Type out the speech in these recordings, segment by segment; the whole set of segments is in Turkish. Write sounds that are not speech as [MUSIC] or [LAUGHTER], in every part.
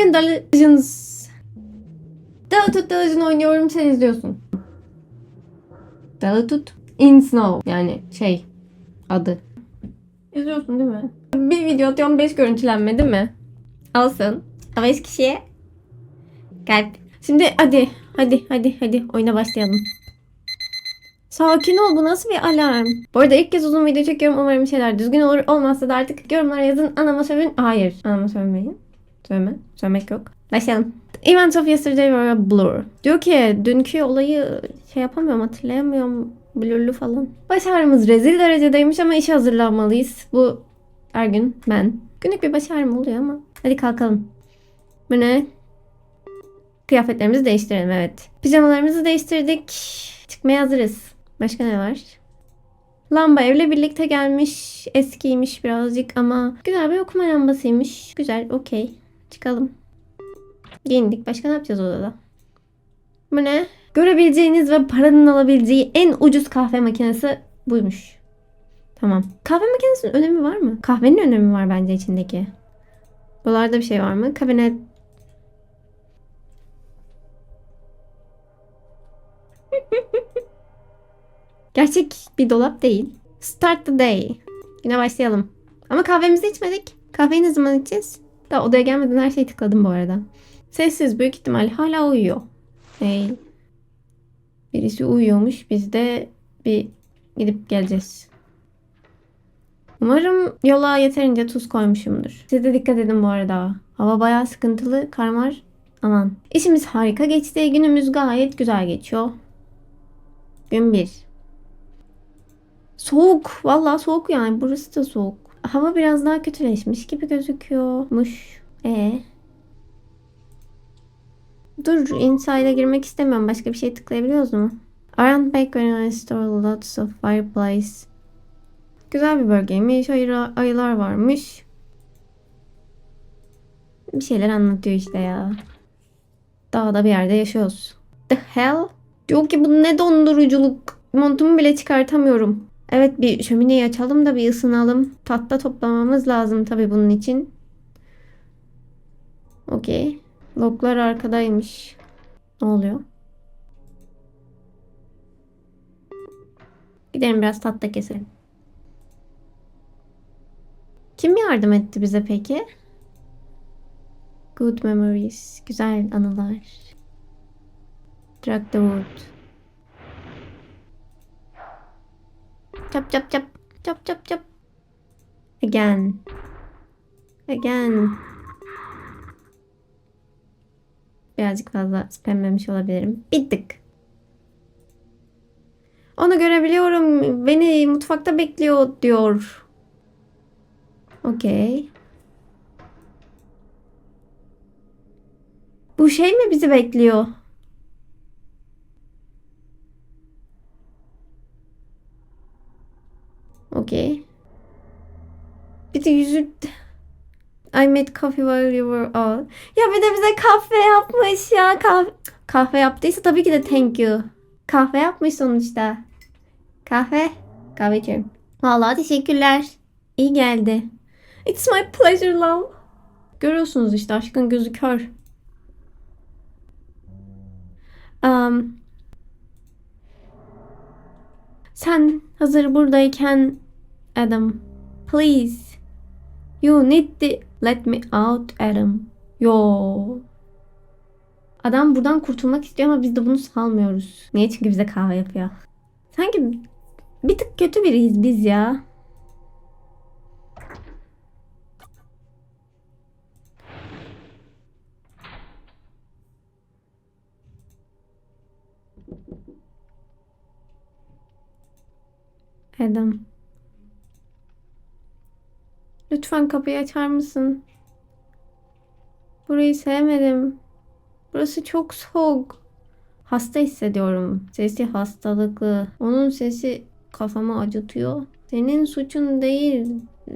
Bugün Legends... Delatut Legend oynuyorum sen izliyorsun. Delatut in Snow yani şey adı. İzliyorsun değil mi? Bir video atıyorum 5 görüntülenme değil mi? Alsın. 5 kişiye kalp. Şimdi hadi hadi hadi hadi oyuna başlayalım. Sakin ol bu nasıl bir alarm? Bu arada ilk kez uzun video çekiyorum umarım şeyler düzgün olur. Olmazsa da artık yorumlara yazın anama sövün. Hayır anama sövmeyin. Sövme. Sövmek yok. Başlayalım. Events of yesterday were a blur. Diyor ki dünkü olayı şey yapamıyorum hatırlayamıyorum. Blurlu falan. Baş ağrımız rezil derecedeymiş ama işe hazırlanmalıyız. Bu her gün ben. Günlük bir baş ağrım oluyor ama. Hadi kalkalım. Bu ne? Kıyafetlerimizi değiştirelim evet. Pijamalarımızı değiştirdik. Çıkmaya hazırız. Başka ne var? Lamba evle birlikte gelmiş. Eskiymiş birazcık ama güzel bir okuma lambasıymış. Güzel, okey. Çıkalım. Giyindik. Başka ne yapacağız odada? Bu ne? Görebileceğiniz ve paranın alabileceği en ucuz kahve makinesi buymuş. Tamam. Kahve makinesinin önemi var mı? Kahvenin önemi var bence içindeki. Buralarda bir şey var mı? Kabinet [LAUGHS] Gerçek bir dolap değil. Start the day. Güne başlayalım. Ama kahvemizi içmedik. Kahveyi ne zaman içeceğiz? Daha odaya gelmeden her şeyi tıkladım bu arada. Sessiz büyük ihtimal hala uyuyor. Hey. Birisi uyuyormuş. Biz de bir gidip geleceğiz. Umarım yola yeterince tuz koymuşumdur. Siz de dikkat edin bu arada. Hava bayağı sıkıntılı. Karmar. Aman. İşimiz harika geçti. Günümüz gayet güzel geçiyor. Gün 1. Soğuk. Vallahi soğuk yani. Burası da soğuk. Hava biraz daha kötüleşmiş gibi gözüküyormuş. E. Dur, inside'a girmek istemiyorum. Başka bir şey tıklayabiliyoruz mu? Around back when I install lots of fireplace. Güzel bir bölgeymiş. Ayı, ayılar varmış. Bir şeyler anlatıyor işte ya. Dağda bir yerde yaşıyoruz. The hell? Diyor ki bu ne donduruculuk. Montumu bile çıkartamıyorum. Evet bir şömineyi açalım da bir ısınalım. Tahta toplamamız lazım tabii bunun için. Okey. Loklar arkadaymış. Ne oluyor? Gidelim biraz tahta keselim. Kim yardım etti bize peki? Good memories. Güzel anılar. Drag the wood. Çap çap çap. Çap çap çap. Again. Again. Birazcık fazla spamlemiş olabilirim. Bittik. Onu görebiliyorum. Beni mutfakta bekliyor diyor. Okey. Bu şey mi bizi bekliyor? Okey. Bir de yüzü... I made coffee while you were out. Ya bir de bize kahve yapmış ya. Kahve, kahve yaptıysa tabii ki de thank you. Kahve yapmış sonuçta. Kahve. Kahve içiyorum. Vallahi teşekkürler. İyi geldi. It's my pleasure love. Görüyorsunuz işte aşkın gözü kör. Um, sen hazır buradayken Adam, please. You need to let me out Adam. Yo. Adam buradan kurtulmak istiyor ama biz de bunu salmıyoruz. Niye? Çünkü bize kahve yapıyor. Sanki bir tık kötü biriyiz biz ya. Adam. Lütfen kapıyı açar mısın? Burayı sevmedim. Burası çok soğuk. Hasta hissediyorum. Sesi hastalıklı. Onun sesi kafamı acıtıyor. Senin suçun değil.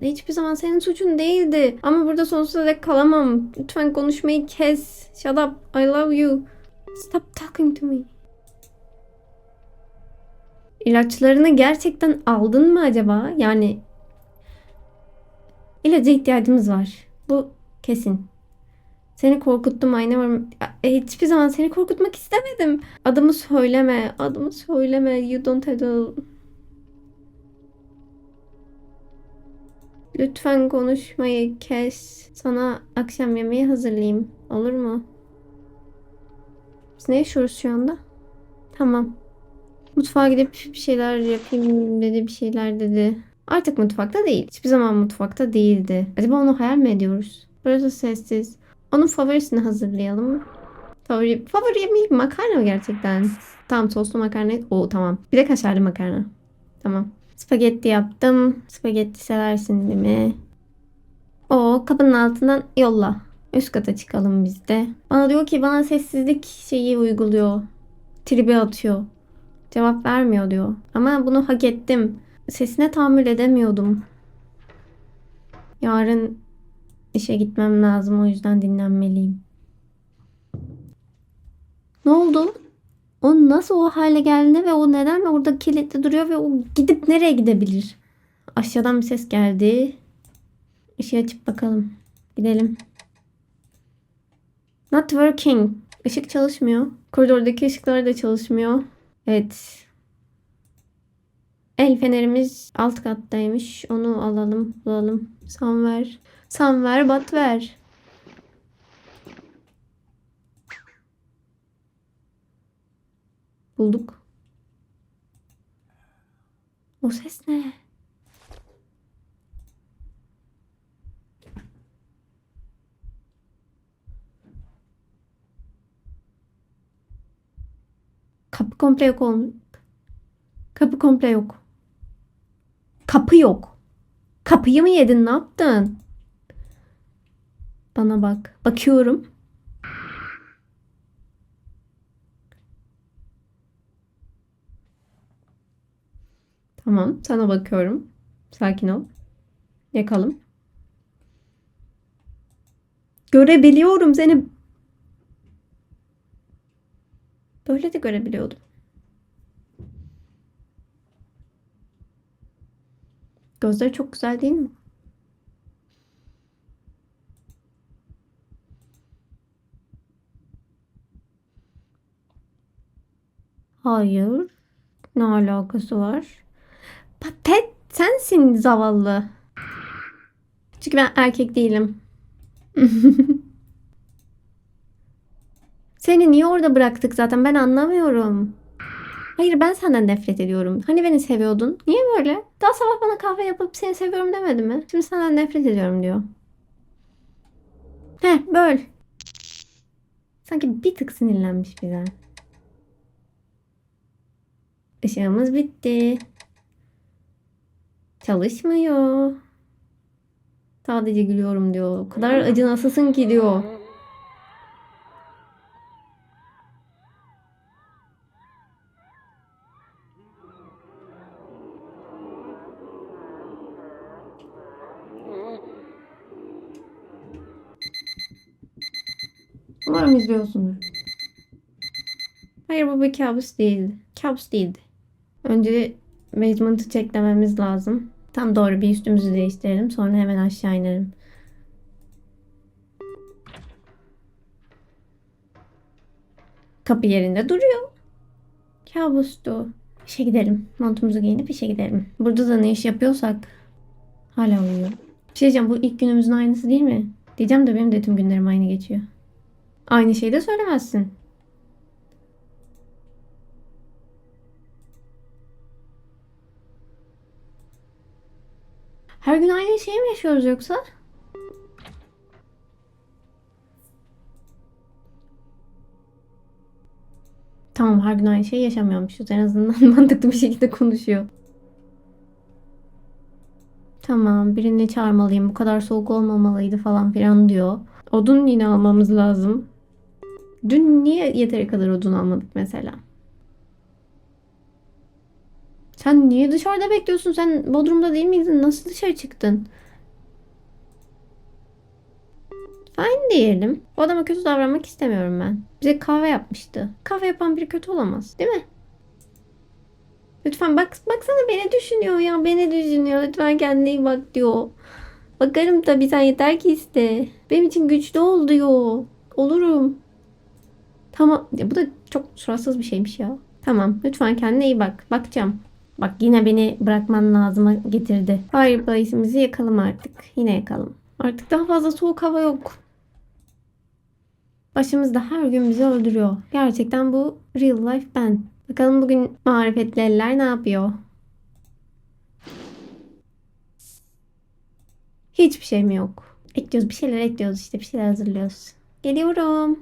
Hiçbir zaman senin suçun değildi. Ama burada sonsuza dek kalamam. Lütfen konuşmayı kes. Shut up. I love you. Stop talking to me. İlaçlarını gerçekten aldın mı acaba? Yani ilaca ihtiyacımız var. Bu kesin. Seni korkuttum I never... E, Hiçbir zaman seni korkutmak istemedim. Adımı söyleme. Adımı söyleme. You don't have to... Lütfen konuşmayı kes. Sana akşam yemeği hazırlayayım. Olur mu? Biz ne yaşıyoruz şu anda? Tamam. Mutfağa gidip bir şeyler yapayım dedi, bir şeyler dedi. Artık mutfakta değil. Hiçbir zaman mutfakta değildi. Acaba onu hayal mi ediyoruz? Burası sessiz. Onun favorisini hazırlayalım. Favori, favori yemeği makarna mı gerçekten? Tamam soslu makarna. Oo tamam. Bir de kaşarlı makarna. Tamam. Spagetti yaptım. Spagetti seversin değil mi? O kapının altından yolla. Üst kata çıkalım biz de. Bana diyor ki bana sessizlik şeyi uyguluyor. Tribi atıyor. Cevap vermiyor diyor. Ama bunu hak ettim. Sesine tahammül edemiyordum. Yarın işe gitmem lazım o yüzden dinlenmeliyim. Ne oldu? O nasıl o hale geldi ve o neden orada kilitli duruyor ve o gidip nereye gidebilir? Aşağıdan bir ses geldi. Işığı açıp bakalım. Gidelim. Not working. Işık çalışmıyor. Koridordaki ışıklar da çalışmıyor. Evet. El fenerimiz alt kattaymış. Onu alalım, bulalım. Sam ver. Sam ver, bat ver. Bulduk. O ses ne? Kapı komple yok olmuş. Kapı komple yok. Kapı yok. Kapıyı mı yedin? Ne yaptın? Bana bak. Bakıyorum. Tamam, sana bakıyorum. Sakin ol. Yakalım. Görebiliyorum seni. Böyle de görebiliyordum. Gözleri çok güzel değil mi? Hayır. Ne alakası var? Patet sensin zavallı. Çünkü ben erkek değilim. [LAUGHS] Seni niye orada bıraktık zaten ben anlamıyorum. Hayır ben senden nefret ediyorum. Hani beni seviyordun? Niye böyle? Daha sabah bana kahve yapıp seni seviyorum demedi mi? Şimdi senden nefret ediyorum diyor. Heh böl. Sanki bir tık sinirlenmiş bize. Işığımız bitti. Çalışmıyor. Sadece gülüyorum diyor. O kadar acınasısın ki diyor. Umarım izliyorsundur. Hayır bu bir kabus değildi. Kabus değildi. Önce basement'ı çeklememiz lazım. Tam doğru bir üstümüzü değiştirelim. Sonra hemen aşağı inelim. Kapı yerinde duruyor. Kabustu. İşe gidelim. Montumuzu giyinip işe gidelim. Burada da ne iş yapıyorsak hala uyuyor. Bir şey diyeceğim bu ilk günümüzün aynısı değil mi? Diyeceğim de benim de tüm günlerim aynı geçiyor. Aynı şeyi de söylemezsin. Her gün aynı şeyi mi yaşıyoruz yoksa? Tamam her gün aynı şeyi yaşamıyormuşuz. En azından [LAUGHS] mantıklı bir şekilde konuşuyor. Tamam birini çağırmalıyım. Bu kadar soğuk olmamalıydı falan filan diyor. Odun yine almamız lazım. Dün niye yeteri kadar odun almadık mesela? Sen niye dışarıda bekliyorsun? Sen Bodrum'da değil miydin? Nasıl dışarı çıktın? Fine diyelim. O adama kötü davranmak istemiyorum ben. Bize kahve yapmıştı. Kahve yapan biri kötü olamaz. Değil mi? Lütfen bak baksana beni düşünüyor ya. Beni düşünüyor. Lütfen kendine iyi bak diyor. Bakarım tabii sen yeter ki iste. Benim için güçlü ol diyor. Olurum. Tamam. Ya bu da çok suratsız bir şeymiş ya. Tamam. Lütfen kendine iyi bak. Bakacağım. Bak yine beni bırakman lazıma getirdi. Fireplace'imizi yakalım artık. Yine yakalım. Artık daha fazla soğuk hava yok. Başımızda her gün bizi öldürüyor. Gerçekten bu real life ben. Bakalım bugün marifetli eller ne yapıyor? Hiçbir şey mi yok? Ekliyoruz bir şeyler ekliyoruz işte bir şeyler hazırlıyoruz. Geliyorum.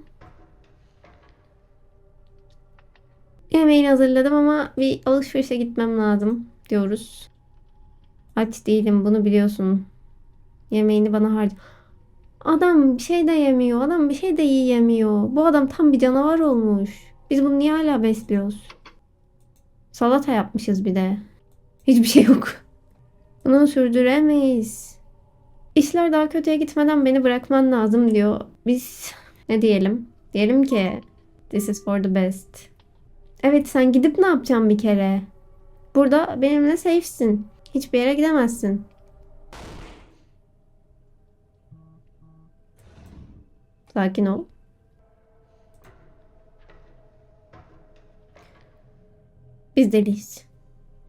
Yemeğini hazırladım ama bir alışverişe gitmem lazım diyoruz. Aç değilim bunu biliyorsun. Yemeğini bana harca. Adam bir şey de yemiyor. Adam bir şey de yiyemiyor. Bu adam tam bir canavar olmuş. Biz bunu niye hala besliyoruz? Salata yapmışız bir de. Hiçbir şey yok. Bunu sürdüremeyiz. İşler daha kötüye gitmeden beni bırakman lazım diyor. Biz ne diyelim? Diyelim ki this is for the best. Evet sen gidip ne yapacaksın bir kere? Burada benimle safe'sin. Hiçbir yere gidemezsin. Sakin ol. Biz deliyiz.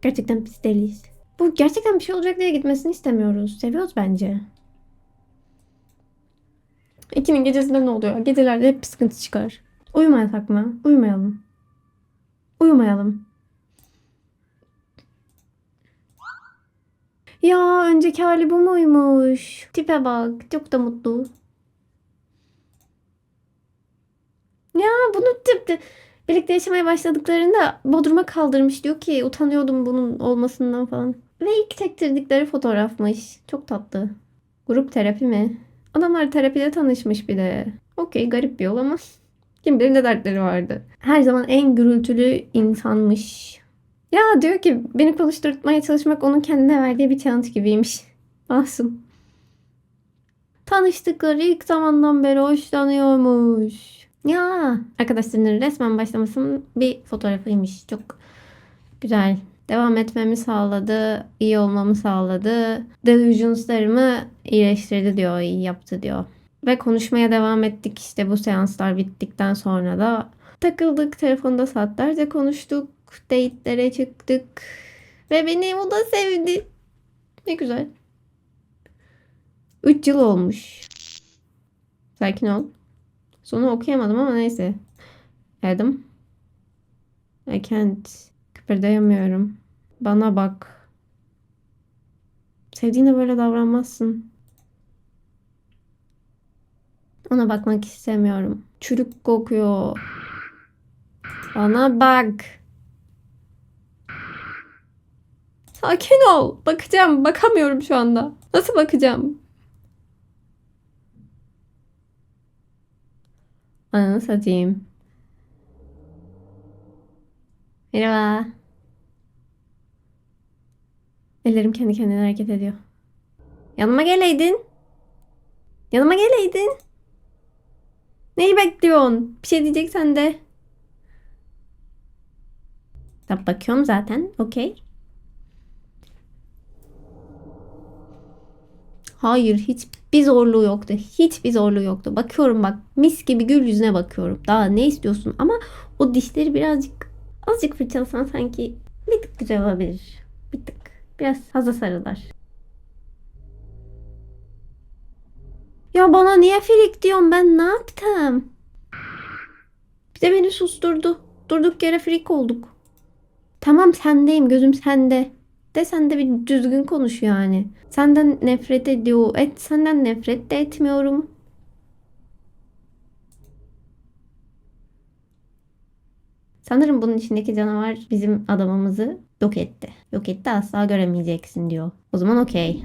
Gerçekten biz deliyiz. Bu gerçekten bir şey olacak diye gitmesini istemiyoruz. Seviyoruz bence. İkinin gecesinde ne oluyor? Gecelerde hep sıkıntı çıkar. Uyumayasak mı? Uyumayalım. Uyumayalım. Ya önceki hali bu muymuş? Tipe bak. Çok da mutlu. Ya bunu tip birlikte yaşamaya başladıklarında Bodrum'a kaldırmış. Diyor ki utanıyordum bunun olmasından falan. Ve ilk çektirdikleri fotoğrafmış. Çok tatlı. Grup terapi mi? Adamlar terapide tanışmış bir de. Okey garip bir yol ama kim bilir ne dertleri vardı. Her zaman en gürültülü insanmış. Ya diyor ki beni konuşturtmaya çalışmak onun kendine verdiği bir challenge gibiymiş. [LAUGHS] Masum. Tanıştıkları ilk zamandan beri hoşlanıyormuş. Ya arkadaşlarının resmen başlamasının bir fotoğrafıymış. Çok güzel. Devam etmemi sağladı. iyi olmamı sağladı. Delusionslarımı iyileştirdi diyor. iyi yaptı diyor. Ve konuşmaya devam ettik işte bu seanslar bittikten sonra da. Takıldık telefonda saatlerce konuştuk. Date'lere çıktık. Ve beni o da sevdi. Ne güzel. 3 yıl olmuş. Sakin ol. Sonu okuyamadım ama neyse. Adam. I can't. Kıpırdayamıyorum. Bana bak. Sevdiğine böyle davranmazsın. Ona bakmak istemiyorum. Çürük kokuyor. Bana bak. Sakin ol. Bakacağım. Bakamıyorum şu anda. Nasıl bakacağım? Ananı satayım. Merhaba. Ellerim kendi kendine hareket ediyor. Yanıma geleydin. Yanıma geleydin. Neyi bekliyorsun? Bir şey diyeceksen de. Tabi bakıyorum zaten. Okey. Hayır hiçbir zorluğu yoktu. Hiçbir zorluğu yoktu. Bakıyorum bak mis gibi gül yüzüne bakıyorum. Daha ne istiyorsun? Ama o dişleri birazcık azıcık fırçalasan sanki bir tık güzel olabilir. Bir tık. Biraz fazla sarılar. Ya bana niye filik diyorsun ben ne yaptım? Bir de beni susturdu. Durduk yere frik olduk. Tamam sendeyim gözüm sende. De sen de bir düzgün konuş yani. Senden nefret ediyor. Et senden nefret de etmiyorum. Sanırım bunun içindeki canavar bizim adamımızı yok etti. Yok etti asla göremeyeceksin diyor. O zaman okey.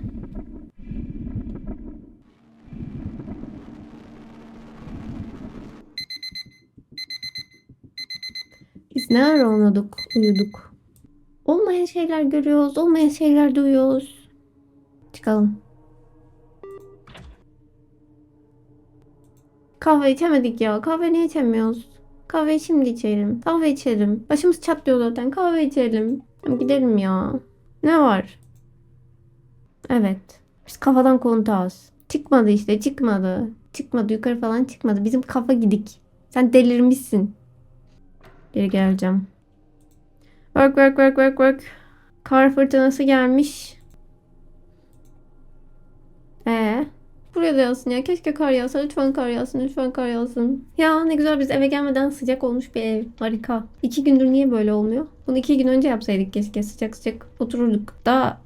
Biz ne ara oynadık, uyuduk. Olmayan şeyler görüyoruz, olmayan şeyler duyuyoruz. Çıkalım. Kahve içemedik ya. Kahve niye içemiyoruz? Kahve şimdi içelim. Kahve içelim. Başımız çatlıyor zaten. Kahve içelim. Gidelim ya. Ne var? Evet. Biz kafadan kontağız. Çıkmadı işte çıkmadı. Çıkmadı yukarı falan çıkmadı. Bizim kafa gidik. Sen delirmişsin. Geri geleceğim. Work work work work work. Kar fırtınası gelmiş. Ee, buraya da yağsın ya. Keşke kar yağsa. Lütfen kar yağsın. Lütfen kar yağsın. Ya ne güzel biz eve gelmeden sıcak olmuş bir ev. Harika. İki gündür niye böyle olmuyor? Bunu iki gün önce yapsaydık keşke. Sıcak sıcak otururduk. Daha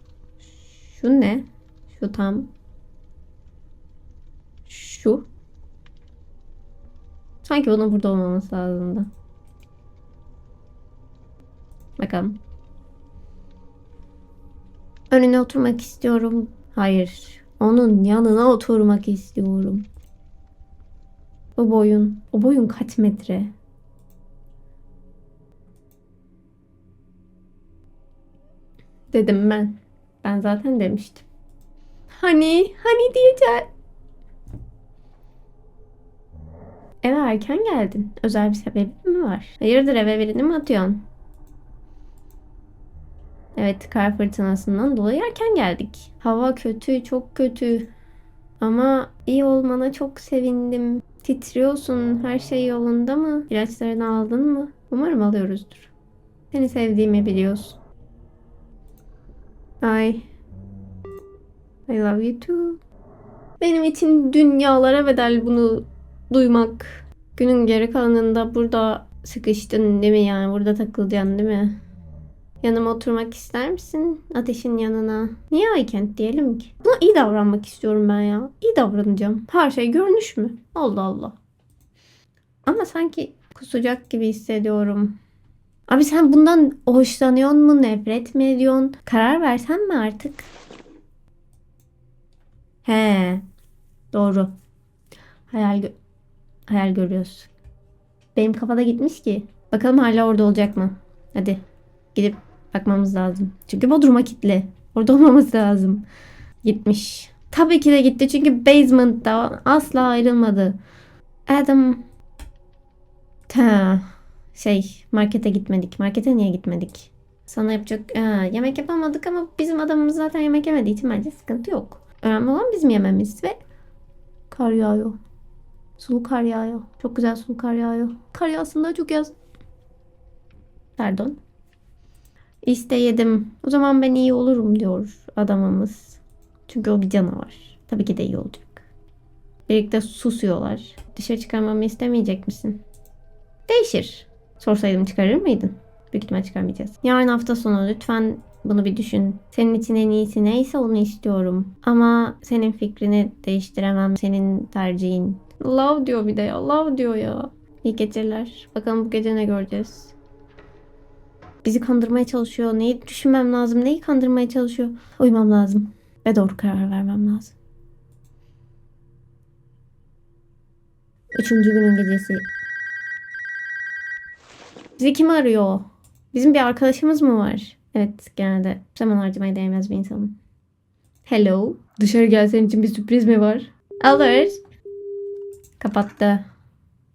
şu ne? Şu tam. Şu. Sanki bunun burada olmaması lazımdı. Bakalım. Önüne oturmak istiyorum. Hayır. Onun yanına oturmak istiyorum. O boyun. O boyun kaç metre? Dedim ben. Ben zaten demiştim. Hani, hani diyeceğim. Eve erken geldin. Özel bir sebebi mi var? Hayırdır eve birini mi atıyorsun? Evet kar fırtınasından dolayı erken geldik. Hava kötü, çok kötü. Ama iyi olmana çok sevindim. Titriyorsun. Her şey yolunda mı? İlaçlarını aldın mı? Umarım alıyoruzdur. Seni sevdiğimi biliyorsun. Ay. I love you too. Benim için dünyalara bedel bunu duymak. Günün geri kalanında burada sıkıştın değil mi yani? Burada takılacaksın değil mi? Yanıma oturmak ister misin? Ateşin yanına. Niye Aykent diyelim ki? Buna iyi davranmak istiyorum ben ya. İyi davranacağım. Her şey görünüş mü? Allah Allah. Ama sanki kusacak gibi hissediyorum. Abi sen bundan hoşlanıyor mu? Nefret mi ediyorsun? Karar versen mi artık? He. Doğru. Hayal gö- hayal görüyorsun. Benim kafada gitmiş ki. Bakalım hala orada olacak mı? Hadi gidip bakmamız lazım. Çünkü Bodrum'a kilitli. Orada olmamız lazım. Gitmiş. Tabii ki de gitti çünkü basement'ta asla ayrılmadı. Adam ta şey markete gitmedik. Markete niye gitmedik? Sana yapacak ha, yemek yapamadık ama bizim adamımız zaten yemek yemediği için bence sıkıntı yok. Önemli olan bizim yememiz ve kar yağıyor. Sulu kar yağıyor. Çok güzel sulu kar yağıyor. Kar yağsın da çok yaz. Pardon. İşte yedim. O zaman ben iyi olurum diyor adamımız. Çünkü o bir canavar. Tabii ki de iyi olacak. Birlikte susuyorlar. Dışarı çıkarmamı istemeyecek misin? Değişir. Sorsaydım çıkarır mıydın? Büyük ihtimal çıkarmayacağız. Yarın hafta sonu lütfen bunu bir düşün. Senin için en iyisi neyse onu istiyorum. Ama senin fikrini değiştiremem. Senin tercihin. Love diyor bir de ya. Love diyor ya. İyi geceler. Bakalım bu gece ne göreceğiz. Bizi kandırmaya çalışıyor. Neyi düşünmem lazım? Neyi kandırmaya çalışıyor? Uyumam lazım. Ve doğru karar vermem lazım. Üçüncü günün gecesi. Bizi kim arıyor? Bizim bir arkadaşımız mı var? Evet genelde zaman harcamaya değmez bir insanım. Hello. Dışarı gel senin için bir sürpriz mi var? Alır. Kapattı.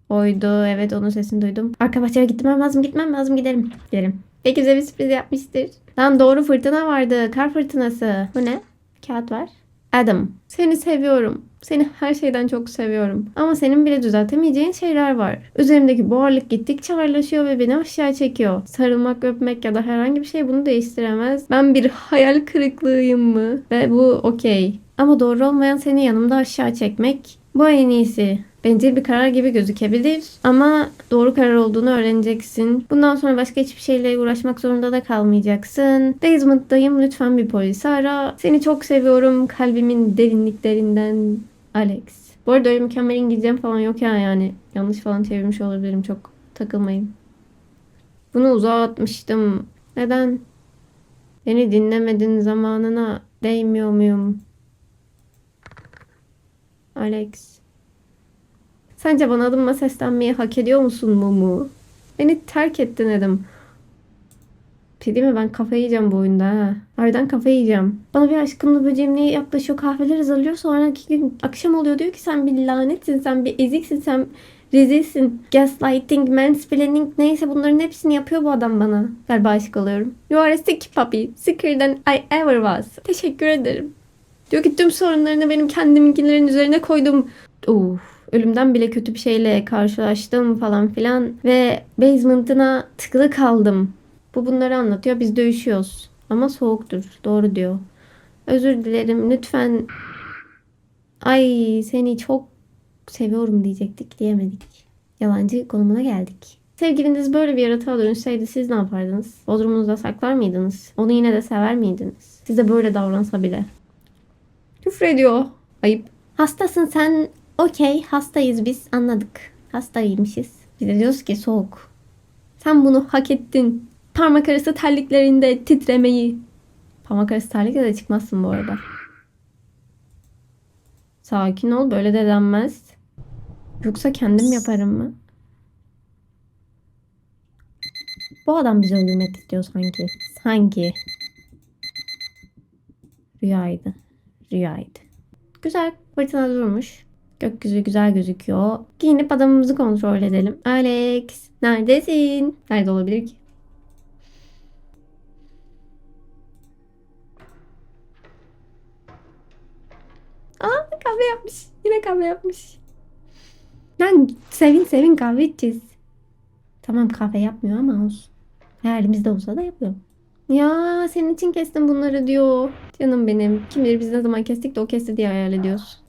Oydu. Evet onun sesini duydum. Arka bahçeye gitmem lazım. Gitmem lazım. Giderim. Giderim. Belki bize bir sürpriz yapmıştır. Lan doğru fırtına vardı. Kar fırtınası. Bu ne? Kağıt var. Adam. Seni seviyorum. Seni her şeyden çok seviyorum. Ama senin bile düzeltemeyeceğin şeyler var. Üzerimdeki bu ağırlık gittikçe ağırlaşıyor ve beni aşağı çekiyor. Sarılmak, öpmek ya da herhangi bir şey bunu değiştiremez. Ben bir hayal kırıklığıyım mı? Ve bu okey. Ama doğru olmayan seni yanımda aşağı çekmek bu en iyisi. Bencil bir karar gibi gözükebilir ama doğru karar olduğunu öğreneceksin. Bundan sonra başka hiçbir şeyle uğraşmak zorunda da kalmayacaksın. Basement'dayım lütfen bir polisi ara. Seni çok seviyorum kalbimin derinliklerinden Alex. Bu arada öyle mükemmel İngilizcem falan yok ya yani. Yanlış falan çevirmiş olabilirim çok takılmayın. Bunu uzağa atmıştım. Neden? Beni dinlemedin zamanına değmiyor muyum? Alex. Sence bana adımla seslenmeyi hak ediyor musun Mumu? Beni terk ettin Adam. Bir şey mi? Ben kafayı yiyeceğim bu oyunda ha. Harbiden kafayı yiyeceğim. Bana bir aşkımla böceğimle yaklaşıyor. Kahveler hazırlıyor. Sonraki gün akşam oluyor. Diyor ki sen bir lanetsin. Sen bir eziksin. Sen rezilsin. Gaslighting, mansplaining neyse bunların hepsini yapıyor bu adam bana. Galiba aşık oluyorum. You are a sick puppy. Sicker than I ever was. Teşekkür ederim. Diyor ki tüm sorunlarını benim kendiminkilerin üzerine koydum. Uf, ölümden bile kötü bir şeyle karşılaştım falan filan. Ve basement'ına tıkılı kaldım. Bu bunları anlatıyor. Biz dövüşüyoruz. Ama soğuktur. Doğru diyor. Özür dilerim. Lütfen. Ay seni çok seviyorum diyecektik. Diyemedik. Yalancı konumuna geldik. Sevgiliniz böyle bir yaratığa dönüşseydi siz ne yapardınız? Bodrumunuzda saklar mıydınız? Onu yine de sever miydiniz? Size böyle davransa bile. Küfür. Ayıp. Hastasın sen. Okey hastayız biz anladık. Hastaymışız. Biz de diyoruz ki soğuk. Sen bunu hak ettin. Parmak arası terliklerinde titremeyi. Parmak arası terlikle de çıkmazsın bu arada. Sakin ol böyle de denmez. Yoksa kendim yaparım mı? Bu adam bizi öldürmek istiyor sanki. Sanki. Rüyaydı. Rüyaydı. Güzel. Fırtına durmuş. Gökyüzü güzel gözüküyor. Giyinip adamımızı kontrol edelim. Alex. Neredesin? Nerede olabilir ki? Aa kahve yapmış. Yine kahve yapmış. Lan sevin sevin kahve içeceğiz. Tamam kahve yapmıyor ama olsun. Elimizde olsa da yapıyor. Ya senin için kestim bunları diyor. Canım benim. Kim bilir biz ne zaman kestik de o kesti diye hayal ediyoruz.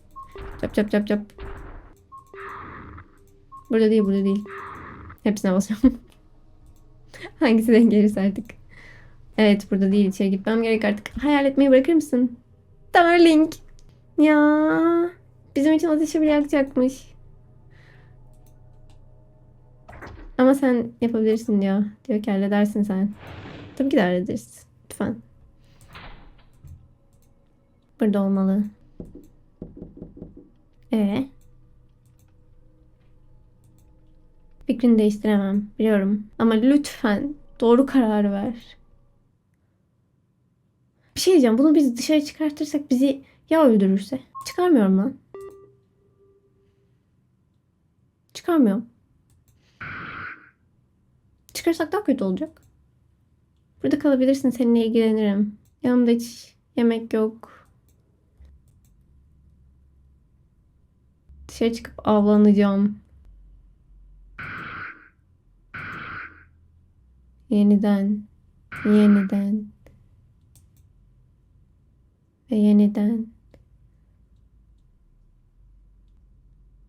Çap çap çap çap. Burada değil burada değil. Hepsine basıyorum. [LAUGHS] Hangisi denk gelirse artık. Evet burada değil içeri gitmem gerek artık. Hayal etmeyi bırakır mısın? Darling. Ya bizim için ateşi bile yakacakmış. Ama sen yapabilirsin diyor. Diyor ki halledersin sen. Tabii ki de hallederiz. Lütfen. Burada olmalı. Ee? Fikrini değiştiremem. Biliyorum. Ama lütfen doğru kararı ver. Bir şey diyeceğim. Bunu biz dışarı çıkartırsak bizi ya öldürürse? Çıkarmıyorum lan. Çıkarmıyorum. Çıkarsak daha kötü olacak. Burada kalabilirsin. Seninle ilgilenirim. Yanımda hiç yemek yok. Dışarı çıkıp avlanacağım. Yeniden. Yeniden. Ve yeniden.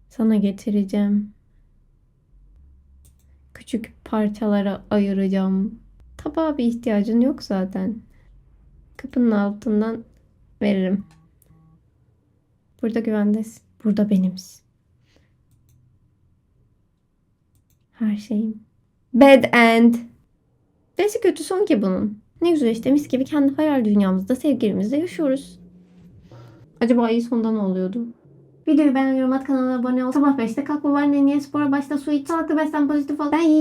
Sana getireceğim. Küçük parçalara ayıracağım. Tabağa bir ihtiyacın yok zaten. Kapının altından veririm. Burada güvendesin. Burada benimsin. Her şeyim. Bad end. Nesi kötü son ki bunun? Ne güzel işte mis gibi kendi hayal dünyamızda sevgilimizle yaşıyoruz. Acaba iyi sonda ne oluyordu? Videoyu beğen, yorum at, kanala abone ol. Sabah 5'te kalk babaanne niye spora başla su iç. Sağlıklı beslen pozitif ol. Bye.